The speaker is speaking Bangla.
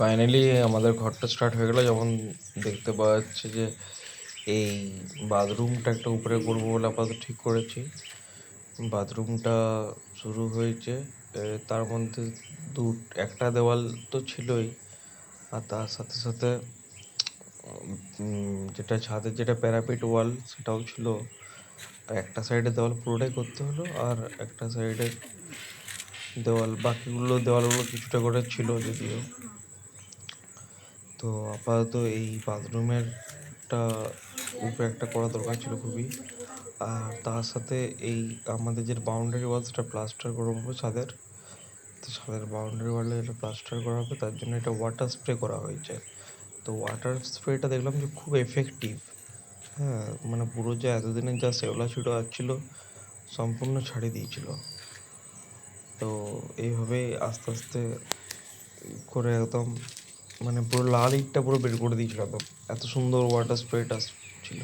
ফাইনালি আমাদের ঘরটা স্টার্ট হয়ে গেলো যেমন দেখতে পাওয়া যাচ্ছে যে এই বাথরুমটা একটা উপরে করব বলে আপাতত ঠিক করেছি। বাথরুমটা শুরু হয়েছে তার মধ্যে দু, একটা দেওয়াল তো ছিলই, আর তার সাথে সাথে যেটা ছাদের যেটা প্যারাপিট ওয়াল সেটাও ছিল। একটা সাইডে দেওয়াল পুরোটাই করতে হলো, আর একটা সাইডে দেওয়াল, বাকিগুলো দেওয়ালগুলো কিছুটা করে ছিল যদিও। তো আপাতত এই বাথরুমেরটা উপরে একটা করা দরকার ছিল খুবই। আর তার সাথে এই আমাদের যে বাউন্ডারি ওয়াল সেটা প্লাস্টার করব ছাদের। তো ছাদের বাউন্ডারি ওয়ালে এটা প্লাস্টার করা হবে, তার জন্য এটা ওয়াটার স্প্রে করা হয়েছে। তো ওয়াটার স্প্রেটা দেখলাম যে খুব এফেক্টিভ হ্যাঁ মানে পুরো যে এতদিনের যা শেওলা ছিটো আসছিল সম্পূর্ণ ছাড়িয়ে দিয়েছিল। তো এইভাবেই আস্তে আস্তে করে একদম মানে পুরো লাল ইটটা পুরো বের করে দিয়েছিল একদম। এত সুন্দর ওয়াটার স্প্রেটা ছিল